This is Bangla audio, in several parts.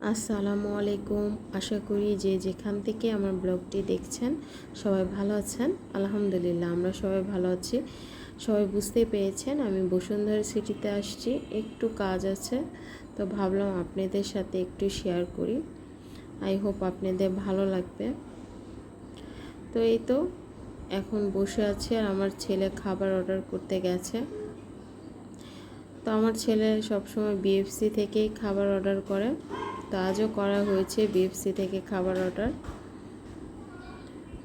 আসসালামু আলাইকুম। আশা করি যে যেখান থেকে আমার ব্লগটি দেখছেন সবাই ভালো আছেন। আলহামদুলিল্লাহ, আমরা সবাই ভালো আছি। সবাই বুঝতে পেরেছেন, আমি বসুন্ধরা সিটিতে আসছি। একটু কাজ আছে, তো ভাবলাম আপনাদের সাথে একটু শেয়ার করি। আই হোপ আপনাদের ভালো লাগবে। তো এই তো, এখন বসে আছি আর আমার ছেলে খাবার অর্ডার করতে গেছে। তো আমার ছেলে সবসময় বিএফসি থেকেই খাবার অর্ডার করে। তো আজও করা হয়েছে বিএফসি থেকে খাবার অর্ডার।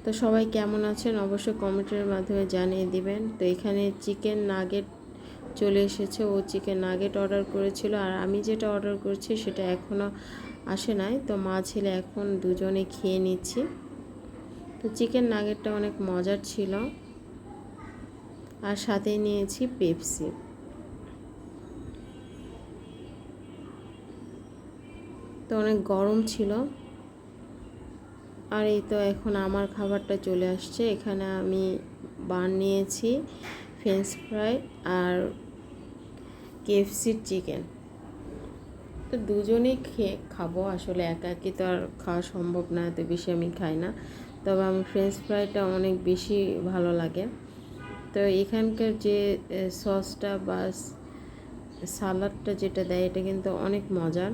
তো সবাই কেমন আছেন? অবশ্যই কমেন্টের মাধ্যমে জানিয়ে দিবেন। তো এখানে চিকেন নাগেট চলে এসেছে। ও চিকেন নাগেট অর্ডার করেছিল। আর আমি যেটা অর্ডার করছি সেটা এখনও আসে নাই। তো মা ছেলে এখন দুজনে খেয়ে নিচ্ছি। তো চিকেন নাগেটটা অনেক মজার ছিল। আর সাথে নিয়েছি পেপসি তো অনেক গরম ছিল। আর এই তো এখন আমার খাবারটা চলে আসছে। এখানে আমি বান নিয়েছি ফ্রেঞ্চ ফ্রাই আর কেএফসির চিকেন তো দুজনেই খেয়ে খাব। আসলে একা একি তো আর খাওয়া সম্ভব না, এত বেশি আমি খাই না। তবে আমার ফ্রেঞ্চ ফ্রাইটা অনেক বেশি ভালো লাগে। তো এখানকার যে সসটা বা সালাডটা যেটা দেয়, এটা কিন্তু অনেক মজার।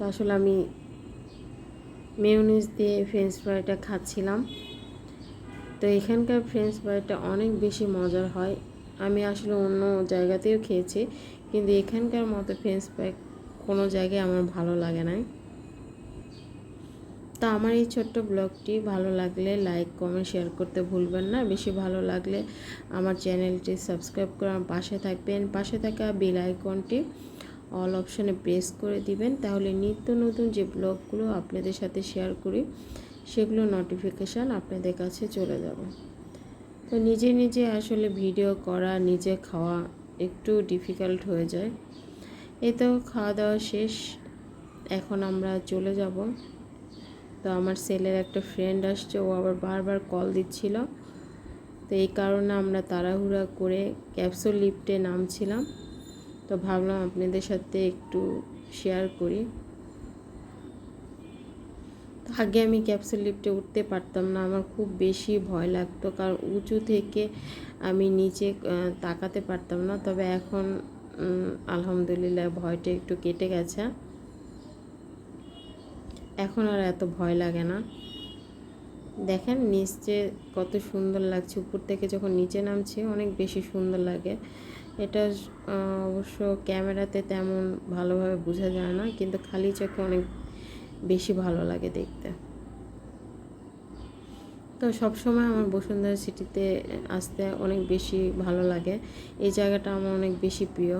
তো আসলে আমি মেয়নিজ দিয়ে ফ্রেঞ্চ ফ্রাইটা খাচ্ছিলাম। তো এখানকার ফ্রেঞ্চ ফ্রাইটা অনেক বেশি মজার হয়। আমি আসলে অন্য জায়গাতেও খেয়েছি, কিন্তু এখানকার মতো ফ্রেঞ্চ ফ্রাই কোনো জায়গায় আমার ভালো লাগে নাই। তো আমার এই ছোট্ট ব্লগটি ভালো লাগলে লাইক কমেন্ট শেয়ার করতে ভুলবেন না। বেশি ভালো লাগলে আমার চ্যানেলটি সাবস্ক্রাইব করে আমার পাশে থাকবেন। পাশে থাকা বেল আইকনটি অল অপশানে প্রেস করে দিবেন, তাহলে নিত্য নতুন যে ব্লগগুলো আপনাদের সাথে শেয়ার করি, সেগুলো নোটিফিকেশান আপনাদের কাছে চলে যাবে। তো নিজে নিজে আসলে ভিডিও করা, নিজে খাওয়া একটু ডিফিকাল্ট হয়ে যায়। এই তো খাওয়া দাওয়া শেষ, এখন আমরা চলে যাব। তো আমার সেলের একটা ফ্রেন্ড আসছে, ও আবার বারবার কল দিচ্ছিল। তো এই কারণে আমরা তাড়াহুড়া করে ক্যাপসুল লিফটে নামছিলাম। তো ভাবলাম আপনাদের সাথে একটু শেয়ার করি। আগে আমি ক্যাপসুল লিফটে উঠতে পারতাম না, আমার খুব বেশি ভয় লাগতো, কারণ উঁচু থেকে আমি নিচে তাকাতে পারতাম না। তবে এখন আলহামদুলিল্লাহ ভয়টা একটু কেটে গেছে। এখন আর এত ভয় লাগে না। দেখেন নিচে কত সুন্দর লাগছে, উপর থেকে যখন নিচে নামছে অনেক বেশি সুন্দর লাগে। এটা অবশ্য ক্যামেরাতে তেমন ভালোভাবে বোঝা যায় না, কিন্তু খালি চোখে অনেক বেশি ভালো লাগে দেখতে। তো সবসময় আমার বসুন্ধরা সিটিতে আসতে অনেক বেশি ভালো লাগে। এই জায়গাটা আমার অনেক বেশি প্রিয়।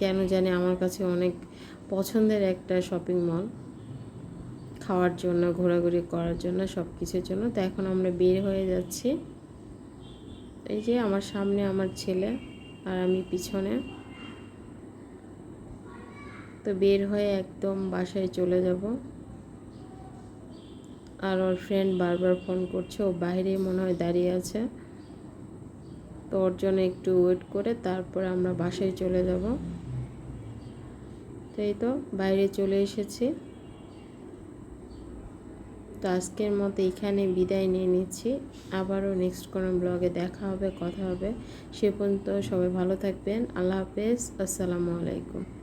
কেন জানি আমার কাছে অনেক পছন্দের একটা শপিং মল খাওয়ার জন্য, ঘোরাঘুরি করার জন্য সব কিছুর জন্য। তো এখন আমরা বের হয়ে যাচ্ছি। এই যে আমার সামনে আমার ছেলে। আর আমি পিছনে। তো বের হয়ে একদম বাসায় চলে যাব। আর ওর ফ্রেন্ড বারবার ফোন করছে, ও বাইরে মনে হয় দাঁড়িয়ে আছে। তো ওর জন্য একটু ওয়েট করে তারপরে আমরা বাসায় চলে যাব। তো এই তো, বাইরে চলে এসেছি। তো আজকের মতো এখানে বিদায় নিয়ে নিচ্ছি। আবারও নেক্সট কোনো ব্লগে দেখা হবে, কথা হবে। সে পর্যন্ত সবাই ভালো থাকবেন। আল্লাহ হাফেজ। আসসালামু আলাইকুম।